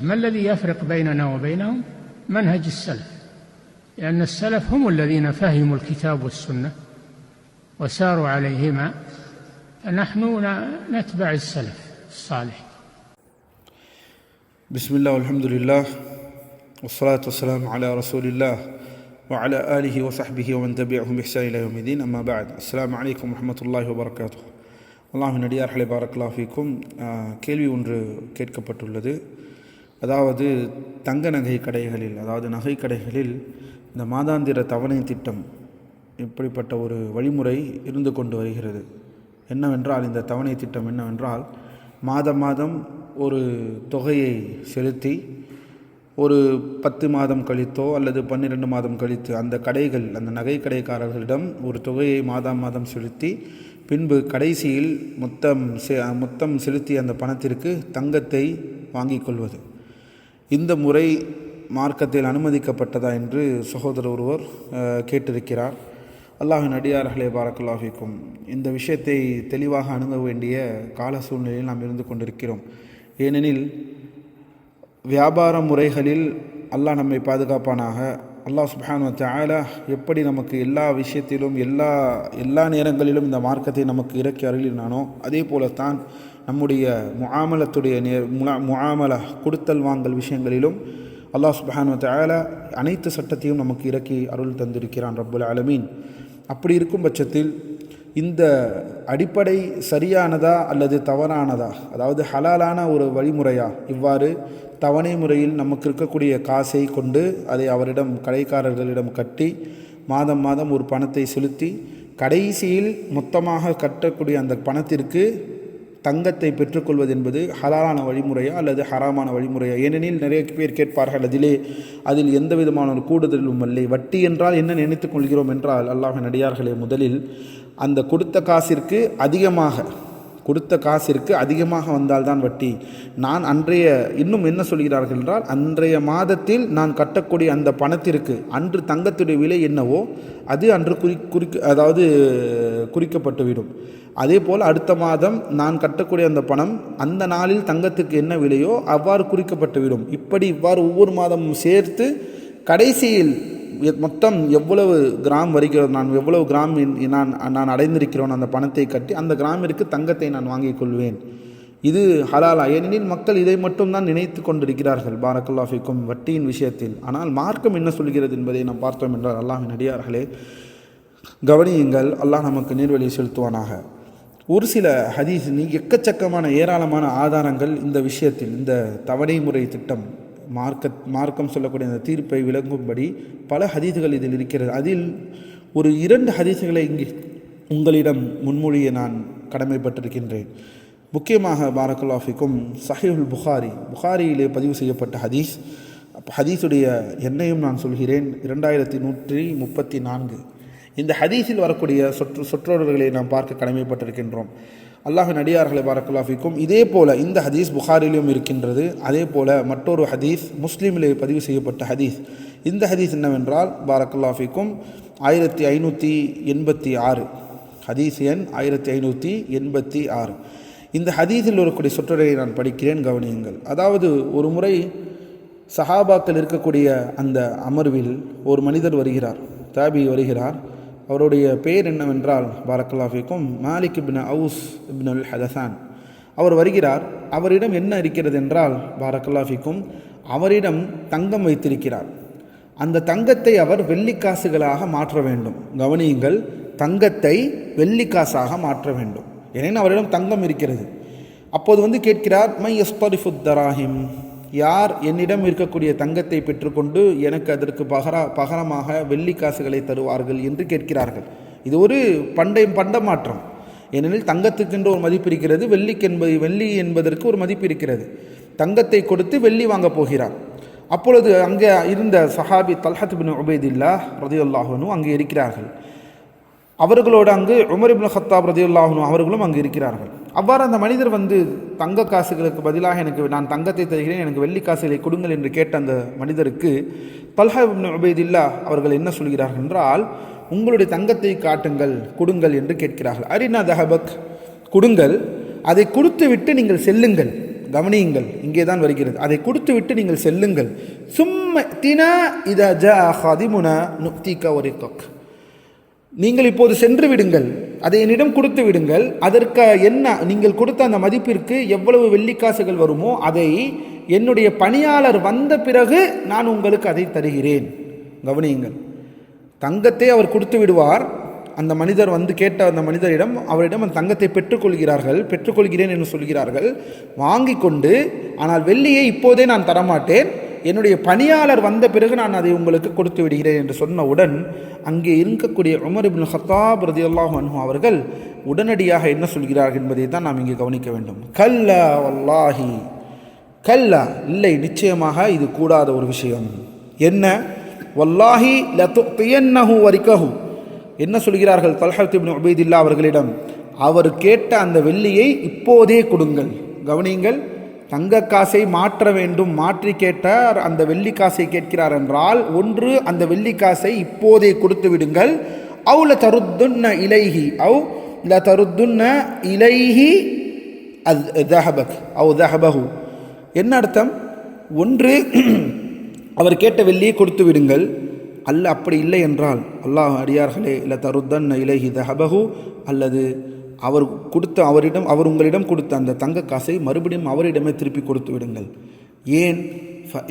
ما الذي يفرق بيننا وبينهم منهج السلف لأن السلف هم الذين فهموا الكتاب والسنة وساروا عليهما فنحن نتبع السلف الصالح بسم الله والحمد لله والصلاة والسلام على رسول الله وعلى آله وصحبه ومن تبعهم بإحسان إلى يوم الدين أما بعد السلام عليكم ورحمة الله وبركاته அல்லாஹின் அடியார்களை பாரக்கலாஃபிக்கும் கேள்வி ஒன்று கேட்கப்பட்டுள்ளது அதாவது தங்க நகை கடைகளில் அதாவது நகை கடைகளில் இந்த மாதாந்திர தவணை திட்டம் இப்படிப்பட்ட ஒரு வழிமுறை இருந்து கொண்டு வருகிறது. என்னவென்றால் இந்த தவணை திட்டம் என்னவென்றால் மாதம் மாதம் ஒரு தொகையை செலுத்தி ஒரு பத்து மாதம் கழித்தோ அல்லது பன்னிரெண்டு மாதம் கழித்து அந்த கடைகள் அந்த நகை கடைக்காரர்களிடம் ஒரு தொகையை மாதம் மாதம் செலுத்தி பின்பு கடைசியில் மொத்தம் மொத்தம் செலுத்திய அந்த பணத்திற்கு தங்கத்தை வாங்கிக் கொள்வது. இந்த முறை மார்க்கத்தில் அனுமதிக்கப்பட்டதா என்று சகோதரர் ஒருவர் கேட்டிருக்கிறார். அல்லாஹின் அடியார்களே பாரக்கல்லாஹிக்கும் இந்த விஷயத்தை தெளிவாக அணுக வேண்டிய கால சூழ்நிலையில் நாம் இருந்து கொண்டிருக்கிறோம். ஏனெனில் வியாபார முறைகளில் அல்லாஹ் நம்மை பாதுகாப்பானாக. அல்லாஹ் சுபான் ஆலா எப்படி நமக்கு எல்லா விஷயத்திலும் எல்லா எல்லா நேரங்களிலும் இந்த மார்க்கத்தை நமக்கு இறக்கி அருளினானோ அதே போலத்தான் நம்முடைய முஆமலத்துடைய நே முஆமல கொடுத்தல் வாங்கல் விஷயங்களிலும் அல்லாஹ் சுபஹானு ஆலா அனைத்து சட்டத்தையும் நமக்கு இறக்கி அருள் தந்திருக்கிறான் ரப்புல் ஆலமீன். அப்படி இருக்கும் பட்சத்தில் இந்த அடிப்படை சரியானதா அல்லது தவறானதா? அதாவது ஹலாலான ஒரு வழிமுறையா? இவ்வாறு தவணை முறையில் நமக்கு இருக்கக்கூடிய காசை கொண்டு அதை அவரிடம் கடைக்காரர்களிடம் கட்டி மாதம் மாதம் ஒரு பணத்தை செலுத்தி கடைசியில் மொத்தமாக கட்டக்கூடிய அந்த பணத்திற்கு தங்கத்தை பெற்றுக்கொள்வது என்பது ஹலாலான வழிமுறையா அல்லது ஹராமான வழிமுறையா? ஏனெனில் நிறைய பேர் கேட்பார்கள் அதிலே அதில் எந்த விதமான ஒரு கூடுதலும் இல்லை. வட்டி என்றால் என்ன நினைத்துக் கொள்கிறோம்? என்றால் அல்லாஹ் நடிகார்களே முதலில் அந்த கொடுத்த காசிற்கு அதிகமாக கொடுத்த காசிற்கு அதிகமாக வந்தால்தான் வட்டி. நான் அன்றைய இன்னும் என்ன சொல்கிறார்கள் என்றால் அன்றைய மாதத்தில் நான் கட்டக்கூடிய அந்த பணத்திற்கு அன்று தங்கத்துடைய விலை என்னவோ அது அன்று குறி குறிக்க அதாவது குறிக்கப்பட்டுவிடும். அதே போல் அடுத்த மாதம் நான் கட்டக்கூடிய அந்த பணம் அந்த நாளில் தங்கத்துக்கு என்ன விலையோ அவ்வாறு குறிக்கப்பட்டுவிடும். இப்படி இவ்வாறு ஒவ்வொரு மாதமும் சேர்த்து கடைசியில் மொத்தம் எவ்வளவு கிராம் வருகிறது நான் எவ்வளவு கிராம் நான் நான் அடைந்திருக்கிறோன் அந்த பணத்தை கட்டி அந்த கிராமிற்கு தங்கத்தை நான் வாங்கிக் கொள்வேன். இது ஹலாலா. ஏனெனில் மக்கள் இதை மட்டும் தான் நினைத்து கொண்டிருக்கிறார்கள். பாரக்கல்லாஃபிக்கும் வட்டியின் விஷயத்தில். ஆனால் மார்க்கம் என்ன சொல்கிறது என்பதை நாம் பார்த்தோம் என்றால் அல்லாஹின் அடியார்களே கவனியுங்கள். அல்லாஹ் நமக்கு நீர்வழி செலுத்துவானாக. ஒரு சில ஹதீஸ் நீ எக்கச்சக்கமான ஏராளமான ஆதாரங்கள் இந்த விஷயத்தில் இந்த தவணை முறை திட்டம் மார்க்க மார்க்கம் சொல்லக்கூடிய அந்த தீர்ப்பை விளங்கும்படி பல ஹதீதுகள் இதில் இருக்கிறது. அதில் ஒரு இரண்டு ஹதீசுகளை இங்கே உங்களிடம் முன்மொழிய நான் கடமைப்பட்டிருக்கின்றேன். முக்கியமாக பாரக்கல்லாஃபிக்கும் சஹிவுல் புகாரி. புகாரியிலே பதிவு செய்யப்பட்ட ஹதீஸ். ஹதீஸுடைய எண்ணையும் நான் சொல்கிறேன். இரண்டாயிரத்தி நூற்றி முப்பத்தி நான்கு. இந்த ஹதீஸில் வரக்கூடிய சொற்று சொற்றொடர்களை நாம் பார்க்க கடமைப்பட்டிருக்கின்றோம். அல்லாஹு நடிகார்களை பாரக்கல்லாஃபிக்கும் இதே போல் இந்த ஹதீஸ் புகாரிலும் இருக்கின்றது. அதே போல் மற்றொரு ஹதீஸ் முஸ்லீமிலே பதிவு செய்யப்பட்ட ஹதீஸ். இந்த ஹதீஸ் என்னவென்றால் பாரக்குல்லாஃபிக்கும் ஆயிரத்தி ஐநூற்றி எண்பத்தி ஆறு. ஹதீஸ் எண் ஆயிரத்தி ஐநூற்றி எண்பத்தி ஆறு. இந்த ஹதீஸில் இருக்கக்கூடிய சொற்றொடரை நான் படிக்கிறேன் கவனியுங்கள். அதாவது ஒரு முறை சஹாபாக்கள் இருக்கக்கூடிய அந்த அமர்வில் ஒரு மனிதர் வருகிறார். தாபி வருகிறார். அவருடைய பெயர் என்னவென்றால் பாரக்கல்லாஃபிக்கும் மாலிக் இப்னு அவுஸ் இப்னு அல் ஹதசான் அவர் வருகிறார் அவரிடம் என்ன இருக்கிறது என்றால் பாரக்கல்லாஃபிக்கும் அவரிடம் தங்கம் வைத்திருக்கிறார். அந்த தங்கத்தை அவர் வெள்ளிக்காசுகளாக மாற்ற வேண்டும். கவனியுங்கள் தங்கத்தை வெள்ளிக்காசாக மாற்ற வேண்டும். ஏனெனில் அவரிடம் தங்கம் இருக்கிறது. அப்போது வந்து கேட்கிறார் மை எஸ்பரிஃபுத்தராஹிம் யார் என்னிடம் இருக்கக்கூடிய தங்கத்தை பெற்றுக்கொண்டு எனக்கு அதற்கு பகரா பகரமாக வெள்ளி காசுகளை தருவார்கள் என்று கேட்கிறார்கள். இது ஒரு பண்டை பண்ட மாற்றம் ஏனெனில் தங்கத்துக்கென்று ஒரு மதிப்பு இருக்கிறது வெள்ளிக்கு என்பது வெள்ளி என்பதற்கு ஒரு மதிப்பு இருக்கிறது. தங்கத்தை கொடுத்து வெள்ளி வாங்கப் போகிறார். அப்பொழுது அங்கே இருந்த சஹாபி தல்ஹத் பின் உபேதில்லா ரதியுல்லாஹனும் அங்கே இருக்கிறார்கள். அவர்களோடு அங்கு உமர் இபின் ஹத்தாப் ரதியுல்லாஹனும் அவர்களும் அங்கு இருக்கிறார்கள். அவ்வாறு அந்த மனிதர் வந்து தங்க காசுகளுக்கு பதிலாக எனக்கு நான் தங்கத்தை தருகிறேன் எனக்கு வெள்ளி காசுகளை கொடுங்கள் என்று கேட்ட அந்த மனிதருக்கு தல்ஹா உபேதில்லா அவர்கள் என்ன சொல்கிறார்கள் என்றால் உங்களுடைய தங்கத்தை காட்டுங்கள் கொடுங்கள் என்று கேட்கிறார்கள். அரினா தஹபக் கொடுங்கள் அதை கொடுத்து விட்டு நீங்கள் செல்லுங்கள். கவனியுங்கள் இங்கே தான் வருகிறது. அதை கொடுத்து விட்டு நீங்கள் செல்லுங்கள். சும்ம தினா இத ஜ ஹதிமுனா நுக்திக்க ஒரே தொக் நீங்கள் இப்போது சென்று விடுங்கள். அதை என்னிடம் கொடுத்து விடுங்கள். அதற்கு என்ன நீங்கள் கொடுத்த அந்த மதிப்பிற்கு எவ்வளவு வெள்ளிக்காசுகள் வருமோ அதை என்னுடைய பணியாளர் வந்த பிறகு நான் உங்களுக்கு அதை தருகிறேன். கவனியுங்கள். தங்கத்தை அவர் கொடுத்து விடுவார். அந்த மனிதர் வந்து கேட்ட அந்த மனிதரிடம் அவரிடம் அந்த தங்கத்தை பெற்றுக்கொள்கிறார்கள் பெற்றுக்கொள்கிறேன் என்று சொல்கிறார்கள். வாங்கி கொண்டு ஆனால் வெள்ளியை இப்போதே நான் தரமாட்டேன். என்னுடைய பணியாளர் வந்த பிறகு நான் அதை உங்களுக்கு கொடுத்து விடுகிறேன் என்று சொன்னவுடன் அங்கே இருக்கக்கூடிய உமர் இபின் ஹத்தாப் ரதியல்லாஹு அன்ஹு அவர்கள் உடனடியாக என்ன சொல்கிறார்கள் என்பதை தான் நாம் இங்கே கவனிக்க வேண்டும். கல்லா வல்லாஹி. கல்லா இல்லை நிச்சயமாக இது கூடாத ஒரு விஷயம். என்ன? வல்லாஹி லத்துயன்னஹு வரிக்கஹு. என்ன சொல்கிறார்கள் தல்ஹத் இபின் உபைதில்லா அவர்களிடம்? அவர் கேட்ட அந்த வெள்ளியை இப்போதே கொடுங்கள். கவனியுங்கள். தங்க காசை மாற்ற வேண்டும் மாற்றி கேட்டார். அந்த வெள்ளி காசை கேட்கிறார் என்றால் ஒன்று அந்த வெள்ளி காசை இப்போதே கொடுத்து விடுங்கள். அவு ல தருத்துன்ன இலைஹி அவு ல தருத்துன்ன இலைஹி அது தஹபக் அவு தஹபஹு. என்ன அர்த்தம்? ஒன்று அவர் கேட்ட வெள்ளியை கொடுத்து விடுங்கள். அல்ல அப்படி இல்லை என்றால் அல்லாஹ் அடியார்களே இல்லை தருத்தன் இலகி தஹபஹு அல்லது அவர் கொடுத்த அவரிடம் அவர் உங்களிடம் கொடுத்த அந்த தங்க காசை மறுபடியும் அவரிடமே திருப்பி கொடுத்து விடுங்கள். ஏன்?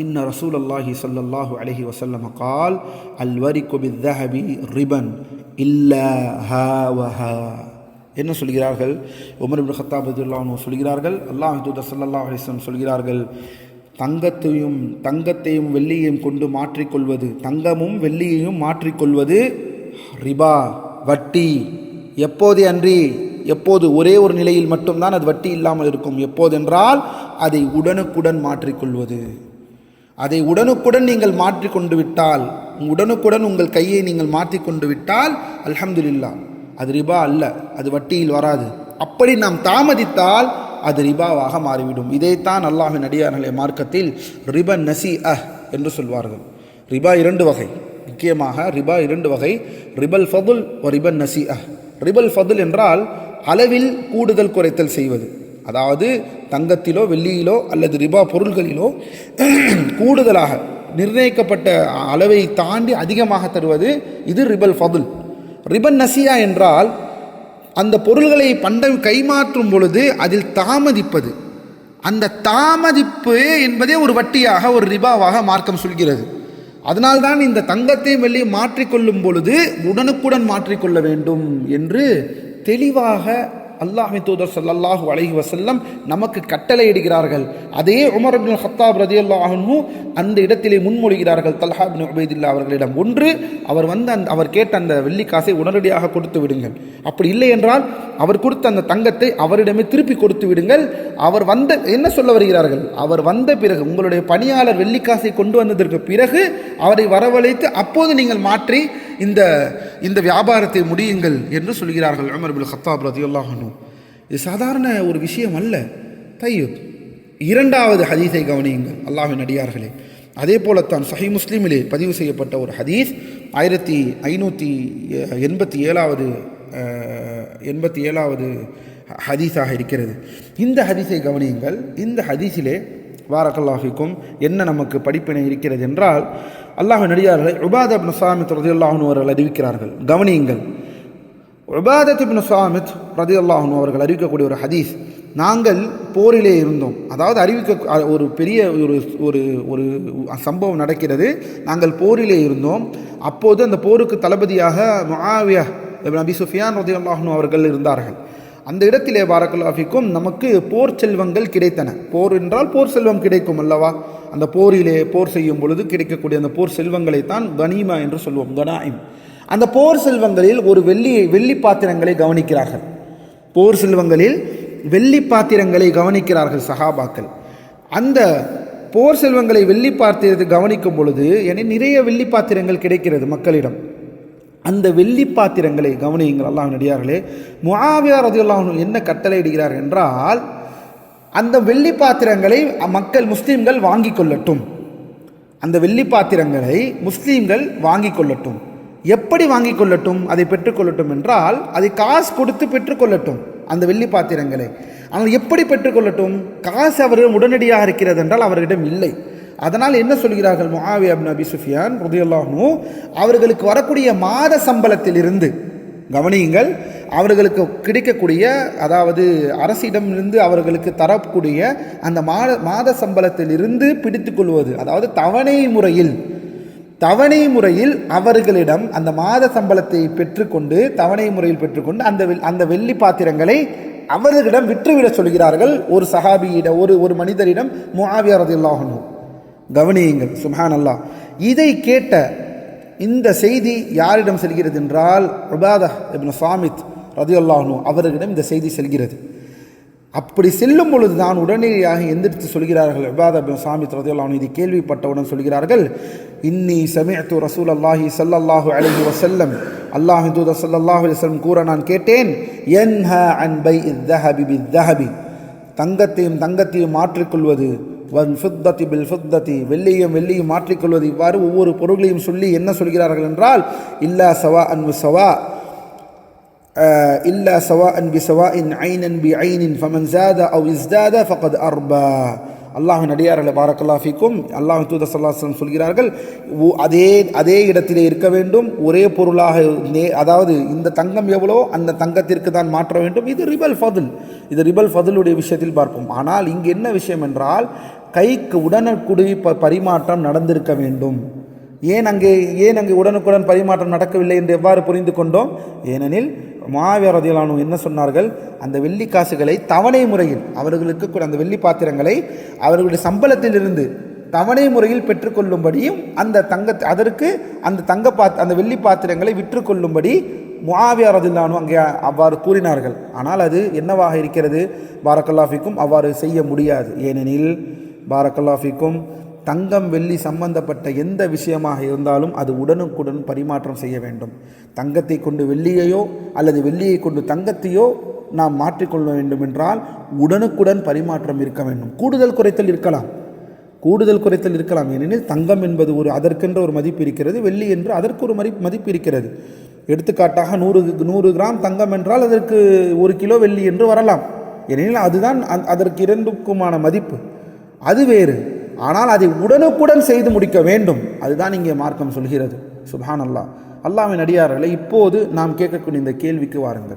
இன்ன ரசூல் அல்லாஹி சல்லாஹூ அலஹி வசல்லம் கால் அல் வரி கொபித்தஹபி ரிபன் இல்லஹா என்ன சொல்கிறார்கள்? உமர் இபின் ஹத்தாபதுல்லான்னு சொல்கிறார்கள் அல்லாஹ் தூத சல்லா அலிஸ்லம் சொல்கிறார்கள் தங்கத்தையும் தங்கத்தையும் வெள்ளியையும் கொண்டு மாற்றிக்கொள்வது தங்கமும் வெள்ளியையும் மாற்றிக்கொள்வது ரிபா வட்டி எப்போது அன்றி. எப்போது ஒரே ஒரு நிலையில் மட்டும்தான் அது வட்டி இல்லாமல் இருக்கும். எப்போதென்றால் அதை உடனுக்குடன் மாற்றிக்கொள்வது. அதை உடனுக்குடன் நீங்கள் மாற்றிக்கொண்டு விட்டால் உடனுக்குடன் உங்கள் கையை நீங்கள் மாற்றிக்கொண்டு விட்டால் அல்ஹம்துலில்லா அது ரிபா அல்ல அது வட்டியில் வராது. அப்படி நாம் தாமதித்தால் அது ரிபாவாக மாறிவிடும். இதைத்தான் அல்லாஹின் அடியார்களே மார்க்கத்தில் ரிபன் நசி அஹ் என்று சொல்வார்கள். ரிபா இரண்டு வகை. முக்கியமாக ரிபா இரண்டு வகை. ரிபல் ஃபதுல் ரிபன் நசி அஹ் ரிபல் ஃபதுல் என்றால் அளவில் கூடுதல் குறைத்தல் செய்வது. அதாவது தங்கத்திலோ வெள்ளியிலோ அல்லது ரிபா பொருள்களிலோ கூடுதலாக நிர்ணயிக்கப்பட்ட அளவை தாண்டி அதிகமாக தருவது இது ரிபல் ஃபதுல். ரிபன் நசியா என்றால் அந்த பொருள்களை பண்டம் கைமாற்றும் பொழுது அதில் தாமதிப்பது. அந்த தாமதிப்பு என்பதே ஒரு வட்டியாக ஒரு ரிபாவாக மார்க்கம் சொல்கிறது. அதனால்தான் இந்த தங்கத்தையும் வெள்ளியும் மாற்றிக்கொள்ளும் பொழுது உடனுக்குடன் மாற்றிக்கொள்ள வேண்டும் என்று தெளிவாக அல்லாஹின் தூதர் ஸல்லல்லாஹு அலைஹி வசல்லம் நமக்கு கட்டளையிடுகிறார்கள். அதே உமர் அப்துல் ஹத்தாப் ரதியல்லாஹு அந்த இடத்திலே முன்மொழிகிறார்கள் தல்ஹா இப்னு உபைதில்லா அவர்களிடம். ஒன்று அவர் வந்து அந்த அவர் கேட்ட அந்த வெள்ளிக்காசை உடனடியாக கொடுத்து விடுங்கள். அப்படி இல்லை என்றால் அவர் கொடுத்த அந்த தங்கத்தை அவரிடமே திருப்பி கொடுத்து விடுங்கள். அவர் வந்த என்ன சொல்ல வருகிறார்கள்? அவர் வந்த பிறகு உங்களுடைய பணியாளர் வெள்ளிக்காசை கொண்டு வந்ததற்கு பிறகு அவரை வரவழைத்து அப்போது நீங்கள் மாற்றி இந்த இந்த வியாபாரத்தை முடியுங்கள் என்று சொல்கிறார்கள் உமர் பில் ஹத்தாப் ரதியுல்லாஹனு இது சாதாரண ஒரு விஷயம் அல்ல. தையூப் இரண்டாவது ஹதீஸை கவனியுங்கள். அல்லாஹின் அடியார்களே அதே போலத்தான் சஹி முஸ்லீமிலே பதிவு செய்யப்பட்ட ஒரு ஹதீஸ் ஆயிரத்தி ஐநூற்றி எண்பத்தி ஏழாவது எண்பத்தி ஏழாவது ஹதீஸாக இருக்கிறது. இந்த ஹதீஸை கவனியுங்கள். இந்த ஹதீஸிலே வாரக்கல்லாஹிக்கும் என்ன நமக்கு படிப்பினை இருக்கிறது என்றால் அல்லாஹ் நடிகார்களை உபாதப் நசாமி சாமித் அவர்கள் அறிவிக்கிறார்கள். கவனியுங்கள். உபாதத் சுவாமித் ரதி அல்லாஹன் அவர்கள் அறிவிக்கக்கூடிய ஒரு ஹதீஸ். நாங்கள் போரிலே இருந்தோம். அதாவது அறிவிக்க ஒரு பெரிய ஒரு ஒரு ஒரு சம்பவம் நடக்கிறது. நாங்கள் போரிலே இருந்தோம். அப்போது அந்த போருக்கு தளபதியாக முஆவியா இப்னு அபி சுஃபியான் ரதியுல்லாஹன் அவர்கள் இருந்தார்கள். அந்த இடத்திலே பாரக்கல்லாஃபிக்கும் நமக்கு போர் செல்வங்கள் கிடைத்தன. போர் என்றால் போர் செல்வம் கிடைக்கும் அல்லவா? அந்த போரிலே போர் செய்யும் பொழுது கிடைக்கக்கூடிய அந்த போர் செல்வங்களை தான் கனீமா என்று சொல்வோம். கனாயிம். அந்த போர் செல்வங்களில் ஒரு வெள்ளி வெள்ளி பாத்திரங்களை கவனிக்கிறார்கள். போர் செல்வங்களில் வெள்ளி பாத்திரங்களை கவனிக்கிறார்கள் சஹாபாக்கள். அந்த போர் செல்வங்களை வெள்ளி பாத்திரத்தை கவனிக்கும் பொழுது என நிறைய வெள்ளி பாத்திரங்கள் கிடைக்கிறது மக்களிடம். அந்த வெள்ளி பாத்திரங்களை கவனியுங்கள். அல்லாஹ் நடிகார்களே முகாவியார் ரதியுல்லாஹ் என்ன கட்டளையிடுகிறார் என்றால் அந்த வெள்ளி பாத்திரங்களை மக்கள் முஸ்லீம்கள் வாங்கி கொள்ளட்டும். அந்த வெள்ளி பாத்திரங்களை முஸ்லீம்கள் வாங்கி கொள்ளட்டும். எப்படி வாங்கி கொள்ளட்டும்? அதை பெற்றுக்கொள்ளட்டும் என்றால் அதை காசு கொடுத்து பெற்றுக்கொள்ளட்டும் அந்த வெள்ளி பாத்திரங்களை. ஆனால் எப்படி பெற்றுக்கொள்ளட்டும் காசு அவரிடம் உடனடியாக இருக்கிறது என்றால் அவர்களிடம் இல்லை. அதனால் என்ன சொல்கிறார்கள் முஆவியா அப்னு அபி சுஃபியான் ருதியல்லாஹு அவர்களுக்கு வரக்கூடிய மாத சம்பளத்திலிருந்து கவனியுங்கள் அவர்களுக்கு கிடைக்கக்கூடிய அதாவது அரசிடமிருந்து அவர்களுக்கு தரக்கூடிய அந்த மாத மாத சம்பளத்திலிருந்து பிடித்து கொள்வது அதாவது தவணை முறையில் தவணை முறையில் அவர்களிடம் அந்த மாத சம்பளத்தை பெற்றுக்கொண்டு தவணை முறையில் பெற்றுக்கொண்டு அந்த அந்த வெள்ளி பாத்திரங்களை அவர்களிடம் விற்றுவிட சொல்கிறார்கள். ஒரு சஹாபியிடம் ஒரு ஒரு மனிதரிடம் முஆவியா கவனியுங்கள் சுஹான் அல்லாஹ் இதை கேட்ட இந்த செய்தி யாரிடம் செல்கிறது என்றால் உபாதா இப்னு சாமித் ரதியுல்லாஹனு அவர்களிடம் இந்த செய்தி செல்கிறது. அப்படி செல்லும் பொழுது தான் உடனடியாக எந்திரித்து சொல்கிறார்கள். உபாதா சாமி சாமித் அவன் இது கேள்விப்பட்டவுடன் சொல்கிறார்கள் இன்னி சமிஅத்து ரசூல் அல்லாஹி சல்லல்லாஹு அலைஹி வசல்லம் அல்லாஹ் தூத சல்லல்லாஹு அலைஹி கூற நான் கேட்டேன் யன்ஹா அன் பி தஹபி தங்கத்தையும் தங்கத்தையும் மாற்றிக்கொள்வது வன் ஃபித்தத்தி பில் ஃபித்தத்தி வெள்ளியும் வெள்ளியும் மாற்றிக்கொள்வது இவ்வாறு ஒவ்வொரு பொருள்களையும் சொல்லி என்ன சொல்கிறார்கள் என்றால் இல்லா சவா அன்பு சவா. இல்லா சவா அன்பி சவா இன் ஐனன் பி ஐனின் ஃபமன் ஜாத அவ் இஸ்தாத ஃபகத் அர்பா அல்லாஹின் அடியார்களை பாரக்கல்லா ஃபீக்கும் அல்லாஹ் தூத சல்லாஹம் சொல்கிறார்கள் அதே அதே இடத்திலே இருக்க வேண்டும். ஒரே பொருளாக நே- அதாவது இந்த தங்கம் எவ்வளோ அந்த தங்கத்திற்கு தான் மாற்ற வேண்டும். இது ரிபல் ஃபதுல். இது ரிபல் ஃபதுலுடைய விஷயத்தில் பார்ப்போம். ஆனால் இங்கு என்ன விஷயம் என்றால் கைக்கு உடனுக்குடி ப பரிமாற்றம் நடந்திருக்க வேண்டும். ஏன் அங்கே ஏன் அங்கே உடனுக்குடன் பரிமாற்றம் நடக்கவில்லை என்று எவ்வாறு புரிந்து கொண்டோம்? ஏனெனில் மாவியரதியலானு என்ன சொன்னார்கள்? அந்த வெள்ளி காசுகளை தவணை முறையில் அவர்களுக்கு கூட அந்த வெள்ளி பாத்திரங்களை அவர்களுடைய சம்பளத்திலிருந்து தவணை முறையில் பெற்றுக்கொள்ளும்படியும் அந்த தங்க அதற்கு அந்த தங்க பாத் அந்த வெள்ளி பாத்திரங்களை விற்றுக்கொள்ளும்படி முஆவியாரதில்லானு அங்கே அவ்வாறு கூறினார்கள். ஆனால் அது என்னவாக இருக்கிறது? பாரக்கல்லாஃபிக்கும் அவ்வாறு செய்ய முடியாது. ஏனெனில் பாரக்கல்லாஃபிக்கும் தங்கம் வெள்ளி சம்பந்தப்பட்ட எந்த விஷயமாக இருந்தாலும் அது உடனுக்குடன் பரிமாற்றம் செய்ய வேண்டும். தங்கத்தை கொண்டு வெள்ளியையோ அல்லது வெள்ளியை கொண்டு தங்கத்தையோ நாம் மாற்றிக்கொள்ள வேண்டும் என்றால் உடனுக்குடன் பரிமாற்றம் இருக்க வேண்டும். கூடுதல் குறைத்தல் இருக்கலாம். கூடுதல் குறைத்தல் இருக்கலாம். ஏனெனில் தங்கம் என்பது ஒரு அதற்கென்ற ஒரு மதிப்பு இருக்கிறது வெள்ளி என்று அதற்கு ஒரு மதி மதிப்பு இருக்கிறது. எடுத்துக்காட்டாக நூறு நூறு கிராம் தங்கம் என்றால் அதற்கு ஒரு கிலோ வெள்ளி என்று வரலாம். ஏனெனில் அதுதான் அதற்கு இரண்டுக்குமான மதிப்பு. அது வேறு. ஆனால் அதை உடனுக்குடன் செய்து முடிக்க வேண்டும். அதுதான் இங்கே மார்க்கம் சொல்கிறது. சுபான் அல்லாஹ் அல்லாவின் அடியார்களை இப்போது நாம் கேட்கக்கூடிய இந்த கேள்விக்கு வாருங்கள்.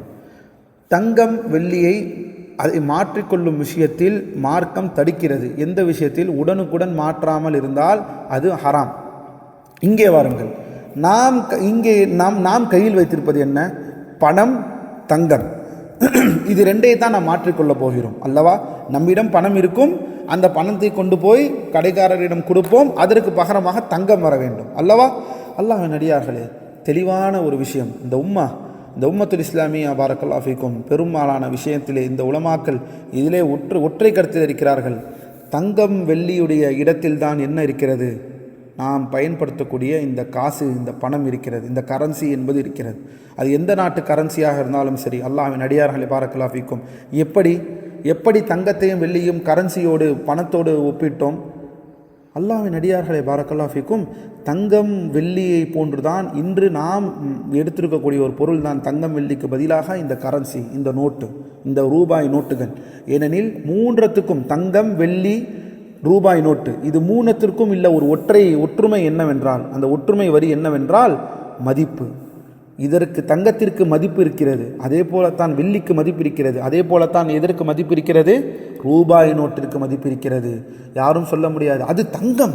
தங்கம் வெள்ளியை அதை மாற்றிக்கொள்ளும் விஷயத்தில் மார்க்கம் தடுக்கிறது. எந்த விஷயத்தில்? உடனுக்குடன் மாற்றாமல் இருந்தால் அது ஹராம். இங்கே வாருங்கள். நாம் க- இங்கே நாம் நாம் கையில் வைத்திருப்பது என்ன? பணம் தங்கம். இது ரெண்டையும் தான் நாம் மாற்றிக்கொள்ளப் போகிறோம். அல்லவா? நம்மிடம் பணம் இருக்கும். அந்த பணத்தை கொண்டு போய் கடைக்காரரிடம் கொடுப்போம். அதற்கு பகரமாக தங்கம் வர வேண்டும். அல்லவா? அல்லாஹ் நடிகார்களே தெளிவான ஒரு விஷயம். இந்த உம்மா இந்த உம்மத்துல் இஸ்லாமிய பாரக்கல்லாஃபிக்கும் பெரும்பாலான விஷயத்திலே இந்த உலமாக்கள் இதிலே ஒற்று ஒற்றை கருத்தில் இருக்கிறார்கள். தங்கம் வெள்ளியுடைய இடத்தில் தான் என்ன இருக்கிறது? நாம் பயன்படுத்தக்கூடிய இந்த காசு இந்த பணம் இருக்கிறது இந்த கரன்சி என்பது இருக்கிறது. அது எந்த நாட்டு கரன்சியாக இருந்தாலும் சரி அல்லாவின் அடியார்களை பாரக்கல்லா ஃபீக்கும். எப்படி எப்படி தங்கத்தையும் வெள்ளியும் கரன்சியோடு பணத்தோடு ஒப்பிட்டோம்? அல்லாவின் அடியார்களை பாரக்கல்லாஃபிக்கும் தங்கம் வெள்ளியை போன்றுதான் இன்று நாம் எடுத்திருக்கக்கூடிய ஒரு பொருள் தான். தங்கம் வெள்ளிக்கு பதிலாக இந்த கரன்சி இந்த நோட்டு இந்த ரூபாய் நோட்டுகள். ஏனெனில் மூன்றத்துக்கும் தங்கம் வெள்ளி ரூபாய் நோட்டு. இது மூணத்திற்கும் இல்லை ஒரு ஒற்றை ஒற்றுமை என்னவென்றால் அந்த ஒற்றுமை வரி என்னவென்றால் மதிப்பு. இதற்கு தங்கத்திற்கு மதிப்பு இருக்கிறது. அதே போலத்தான் வெள்ளிக்கு மதிப்பு இருக்கிறது. அதே போலத்தான் எதற்கு மதிப்பு இருக்கிறது? ரூபாய் நோட்டிற்கு மதிப்பு இருக்கிறது. யாரும் சொல்ல முடியாது. அது தங்கம்.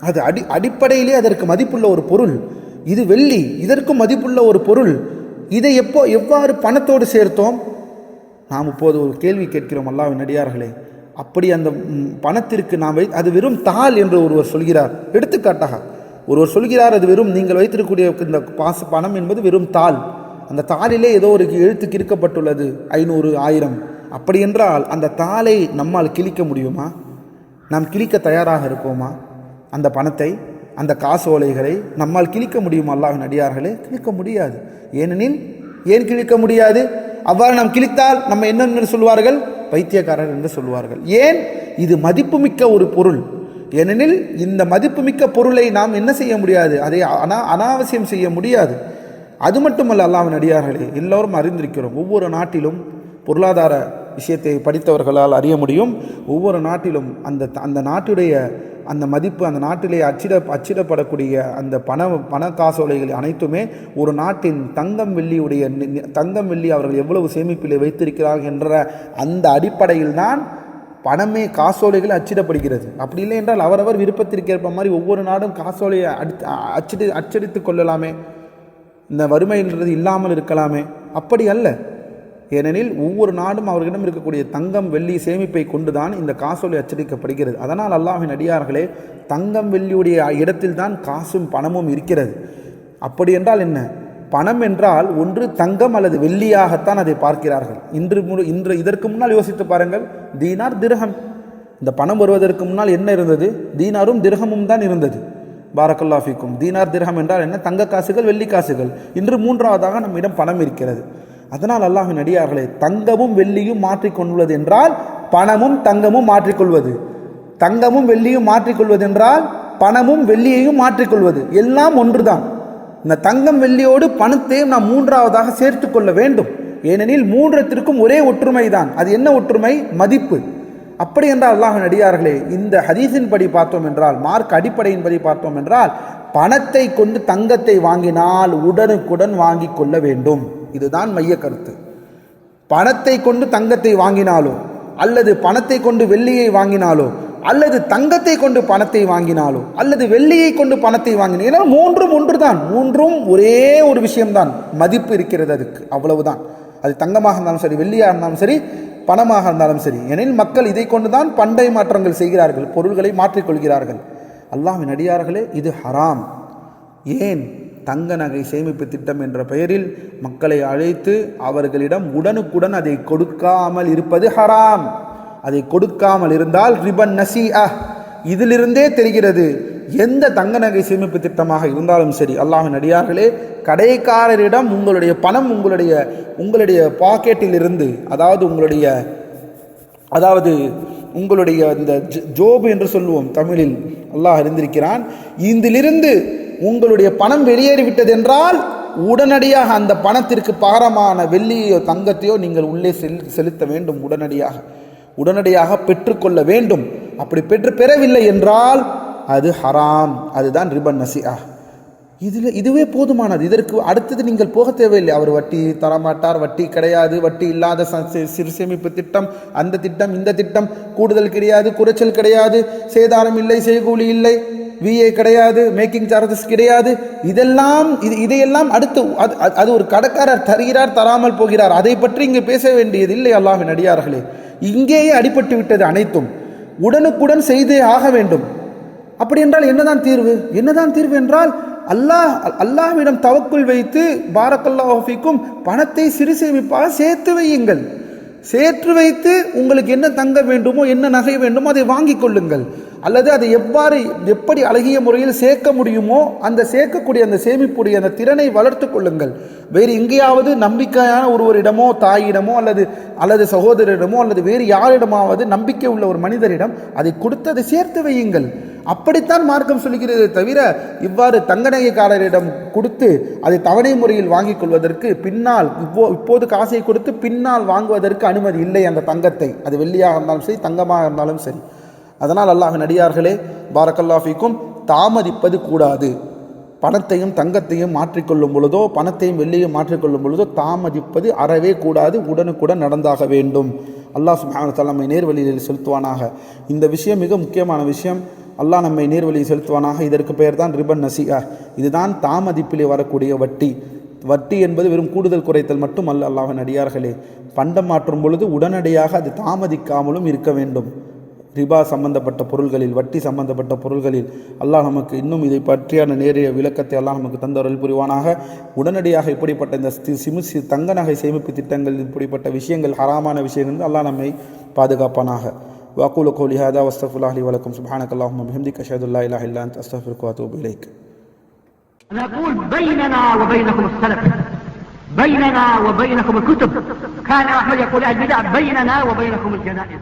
அது அடி அடிப்படையிலே அதற்கு மதிப்புள்ள ஒரு பொருள். இது வெள்ளி. இதற்கும் மதிப்புள்ள ஒரு பொருள். இதை எப்போ எவ்வாறு பணத்தோடு சேர்த்தோம்? நாம் இப்போது ஒரு கேள்வி கேட்கிறோம். அல்லாவின் நடிகார்களே அப்படி அந்த பணத்திற்கு நாம் வை அது வெறும் தாள் என்று ஒருவர் சொல்கிறார். எடுத்துக்காட்டாக ஒருவர் சொல்கிறார் அது வெறும் நீங்கள் வைத்திருக்கக்கூடிய இந்த பாச பணம் என்பது வெறும் தாள். அந்த தாளிலே ஏதோ ஒரு எழுத்து கிறுக்கப்பட்டுள்ளது ஐநூறு ஆயிரம். அப்படி என்றால் அந்த தாளை நம்மால் கிழிக்க முடியுமா? நாம் கிழிக்க தயாராக இருப்போமா? அந்த பணத்தை அந்த காசு ஓலைகளை நம்மால் கிழிக்க முடியுமா? அல்லாஹ் நடிகார்களே கிழிக்க முடியாது. ஏனெனில் ஏன் கிழிக்க முடியாது? அவ்வாறு நாம் கிழித்தால் நம்ம என்னென்னு சொல்வார்கள்? பைத்தியக்காரர் என்று சொல்வார்கள் ஏன்? இது மதிப்புமிக்க ஒரு பொருள். ஏனெனில் இந்த மதிப்புமிக்க பொருளை நாம் என்ன செய்ய முடியாது? அதை அனா அனாவசியம் செய்ய முடியாது. அது மட்டுமல்ல அல்லாஹ்வின் அடியார்களே எல்லோரும் அறிந்திருக்கிறோம். ஒவ்வொரு நாட்டிலும் பொருளாதார விஷயத்தை படித்தவர்களால் அறிய முடியும். ஒவ்வொரு நாட்டிலும் அந்த அந்த நாட்டுடைய அந்த மதிப்பு அந்த நாட்டிலே அச்சிட அச்சிடப்படக்கூடிய அந்த பண பண காசோலைகள் அனைத்துமே ஒரு நாட்டின் தங்கம் வெள்ளியுடைய தங்கம் வெள்ளி அவர்கள் எவ்வளவு சேமிப்பிலே வைத்திருக்கிறார்கள் என்ற அந்த அடிப்படையில் தான் பணமே காசோலைகள் அச்சிடப்படுகிறது. அப்படி இல்லை என்றால் அவரவர் விருப்பத்திற்கேற்ப மாதிரி ஒவ்வொரு நாடும் காசோலையை அடித்து அச்சடி அச்சடித்து கொள்ளலாமே. இந்த வறுமைன்றது இல்லாமல் இருக்கலாமே. அப்படி அல்ல. ஏனெனில் ஒவ்வொரு நாடும் அவர்களிடம் இருக்கக்கூடிய தங்கம் வெள்ளி சேமிப்பை கொண்டுதான் இந்த காசோலை அச்சடிக்கப்படுகிறது. அதனால் அல்லாஹின் அடியார்களே தங்கம் வெள்ளியுடைய இடத்தில் தான் காசும் பணமும் இருக்கிறது. அப்படி என்றால் என்ன? பணம் என்றால் ஒன்று தங்கம் அல்லது வெள்ளியாகத்தான் அதை பார்க்கிறார்கள். இன்று முழு இன்று இதற்கு முன்னால் யோசித்து பாருங்கள் தீனார் திரகம் இந்த பணம் வருவதற்கு முன்னால் என்ன இருந்தது? தீனாரும் திரகமும் தான் இருந்தது. பாரக்கல்லாஃபிக்கும் தீனார் திரகம் என்றால் என்ன? தங்க காசுகள் வெள்ளி காசுகள். இன்று மூன்றாவதாக நம்மிடம் பணம் இருக்கிறது. அதனால் அல்லாஹின் அடியார்களே தங்கமும் வெள்ளியும் மாற்றிக்கொண்டுள்ளது என்றால் பணமும் தங்கமும் மாற்றிக்கொள்வது. தங்கமும் வெள்ளியும் மாற்றிக்கொள்வது என்றால் பணமும் வெள்ளியையும் மாற்றிக்கொள்வது. எல்லாம் ஒன்றுதான். இந்த தங்கம் வெள்ளியோடு பணத்தையும் நாம் மூன்றாவதாக சேர்த்து கொள்ள வேண்டும். ஏனெனில் மூன்றத்திற்கும் ஒரே ஒற்றுமை தான் அது என்ன ஒற்றுமை? மதிப்பு. அப்படி என்றால் அல்லாஹ் அடியார்களே இந்த ஹதீஸின் படி பார்த்தோம் என்றால் மார்க் அடிப்படையின்படி பார்த்தோம் என்றால் பணத்தை கொண்டு தங்கத்தை வாங்கினால் உடனுக்குடன் வாங்கி கொள்ள வேண்டும். இதுதான் மைய கருத்து. பணத்தை கொண்டு தங்கத்தை வாங்கினாலோ அல்லது பணத்தை கொண்டு வெள்ளியை வாங்கினாலோ அல்லது தங்கத்தை கொண்டு பணத்தை வாங்கினாலோ அல்லது வெள்ளியை கொண்டு பணத்தை வாங்கினாலோ மூன்றும் ஒன்று தான் மூன்றும் ஒரே ஒரு விஷயம்தான். மதிப்பு இருக்கிறது அதுக்கு. அவ்வளவுதான். அது தங்கமாக இருந்தாலும் சரி வெள்ளியாக இருந்தாலும் சரி பணமாக இருந்தாலும் சரி. எனில் மக்கள் இதை கொண்டு தான் பண்டை மாற்றங்கள் செய்கிறார்கள் பொருள்களை மாற்றிக்கொள்கிறார்கள். அல்லாஹ்வின் அடியார்களே இது ஹராம். ஏன்? தங்க நகை சேமிப்பு திட்டம் என்ற பெயரில் மக்களை அழைத்து அவர்களிடம் உடனுக்குடன் அதை கொடுக்காமல் இருப்பது ஹராம். அதை கொடுக்காமல் இருந்தால் ரிபன் நசீஆ இதிலிருந்தே தெரிகிறது எந்த தங்க நகை சேமிப்பு திட்டமாக இருந்தாலும் சரி அல்லாஹின் அடியார்களே கடைக்காரரிடம் உங்களுடைய பணம் உங்களுடைய உங்களுடைய பாக்கெட்டில் இருந்து அதாவது உங்களுடைய அதாவது உங்களுடைய இந்த ஜோபு என்று சொல்லுவோம் தமிழில். அல்லாஹ் அறிந்திருக்கிறான். இதிலிருந்து உங்களுடைய பணம் வெளியேறிவிட்டது என்றால் உடனடியாக அந்த பணத்திற்கு பாரமான வெள்ளியோ தங்கத்தையோ நீங்கள் உள்ளே செல் செலுத்த வேண்டும் உடனடியாக. உடனடியாக பெற்றுக்கொள்ள வேண்டும். அப்படி பெற்று பெறவில்லை என்றால் அது ஹராம். அதுதான் ரிபன் நசிஆ இதில் இதுவே போதுமானது. இதற்கு அடுத்தது நீங்கள் போக தேவையில்லை. அவர் வட்டி தரமாட்டார். வட்டி கிடையாது. வட்டி இல்லாத சிறு சேமிப்பு திட்டம் அந்த திட்டம் இந்த திட்டம் கூடுதல் கிடையாது. குறைச்சல் கிடையாது. சேதாரம் இல்லை. செய்கூலி இல்லை. விஏ கிடையாது. மேக்கிங் சார்ஜஸ் கிடையாது. இதெல்லாம் இது இதையெல்லாம் அடுத்து அது அது- அது ஒரு கடைக்காரர் தருகிறார் தராமல் போகிறார். அதை பற்றி இங்கே பேச வேண்டியது இல்லை அல்லாஹின் அடியார்களே. இங்கேயே அடிபட்டு விட்டது அனைத்தும். உடனுக்குடன் செய்தே ஆக வேண்டும். அப்படி என்றால் என்னதான் தீர்வு? என்னதான் தீர்வு என்றால் அல்லாஹ் அல்லாஹ்விடம் தவக்குள் வைத்து பாரக்கல்லாஹிக்கும் பணத்தை சிறு சேமிப்பாக சேர்த்து வையுங்கள். சேர்த்து வைத்து உங்களுக்கு என்ன தங்க வேண்டுமோ என்ன நகை வேண்டுமோ அதை வாங்கி கொள்ளுங்கள். அல்லது அதை எவ்வாறு எப்படி அழகிய முறையில் சேர்க்க முடியுமோ அந்த சேர்க்கக்கூடிய அந்த சேமிப்புடைய அந்த திறனை வளர்த்து கொள்ளுங்கள். வேறு எங்கேயாவது நம்பிக்கையான ஒருவரிடமோ தாயிடமோ அல்லது அல்லது சகோதரரிடமோ அல்லது வேறு யாரிடமாவது நம்பிக்கை உள்ள ஒரு மனிதரிடம் அதை கொடுத்து அதை சேர்த்து வையுங்கள். அப்படித்தான் மார்க்கம் சொல்கிறது தவிர இவ்வாறு தங்கநகைக்காரரிடம் கொடுத்து அதை தவணை முறையில் வாங்கிக் கொள்வதற்கு பின்னால் இப்போ இப்போது காசை கொடுத்து பின்னால் வாங்குவதற்கு அனுமதி இல்லை அந்த தங்கத்தை. அது வெள்ளியாக இருந்தாலும் சரி தங்கமாக இருந்தாலும் சரி. அதனால் அல்லாஹ் நடிகார்களே பாரக்கல்லாஃபிக்கும் தாமதிப்பது கூடாது. பணத்தையும் தங்கத்தையும் மாற்றிக்கொள்ளும் பொழுதோ பணத்தையும் வெள்ளியும் மாற்றிக்கொள்ளும் பொழுதோ தாமதிப்பது அறவே கூடாது உடனுக்குடன் நடந்தாக வேண்டும். அல்லாஹ் சுப்ஹானஹு நம்மை நேர்வழியில் செலுத்துவானாக. இந்த விஷயம் மிக முக்கியமான விஷயம். அல்லாஹ் நம்மை நேர்வழியில் செலுத்துவானாக. இதற்கு பெயர் தான் ரிபன் நசிகா இதுதான் தாமதிப்பிலே வரக்கூடிய வட்டி. வட்டி என்பது வெறும் கூடுதல் குறைத்தல் மட்டும் அல்ல அல்லாஹின் அடியார்களே. பண்டம் மாற்றும் பொழுது உடனடியாக அது தாமதிக்காமலும் இருக்க வேண்டும். ரிபா சம்பந்தப்பட்ட பொருள்களில் வட்டி சம்பந்தப்பட்ட பொருள்களில் அல்லாஹ் நமக்கு இன்னும் இதை பற்றியான நேரிய விளக்கத்தை அல்லாஹ் நமக்கு தந்தவர்கள் புரிவானாக உடனடியாக இப்படிப்பட்ட இந்த சி- சிமு சி தங்க நகை சேமிப்பு திட்டங்கள் இப்படிப்பட்ட விஷயங்கள் ஹராமான விஷயங்கள் அல்லாஹ் நம்மை பாதுகாப்பானாக வாக்குல கோலி ஹாதா வஸ்தஃபுல்லாஹ் அலி வலக்கும் சுப்ஹானக் அல்லாஹும்ம பிஹம்திக அஷ்ஹது அல்லா இலாஹ இல்லா அன்த அஸ்தக்ஃபிருக்க வ அத்தூபு இலைக் نقول بيننا وبينكم السلف بيننا وبينكم الكتب كان أحمد يقول البدع بيننا وبينكم الجنائز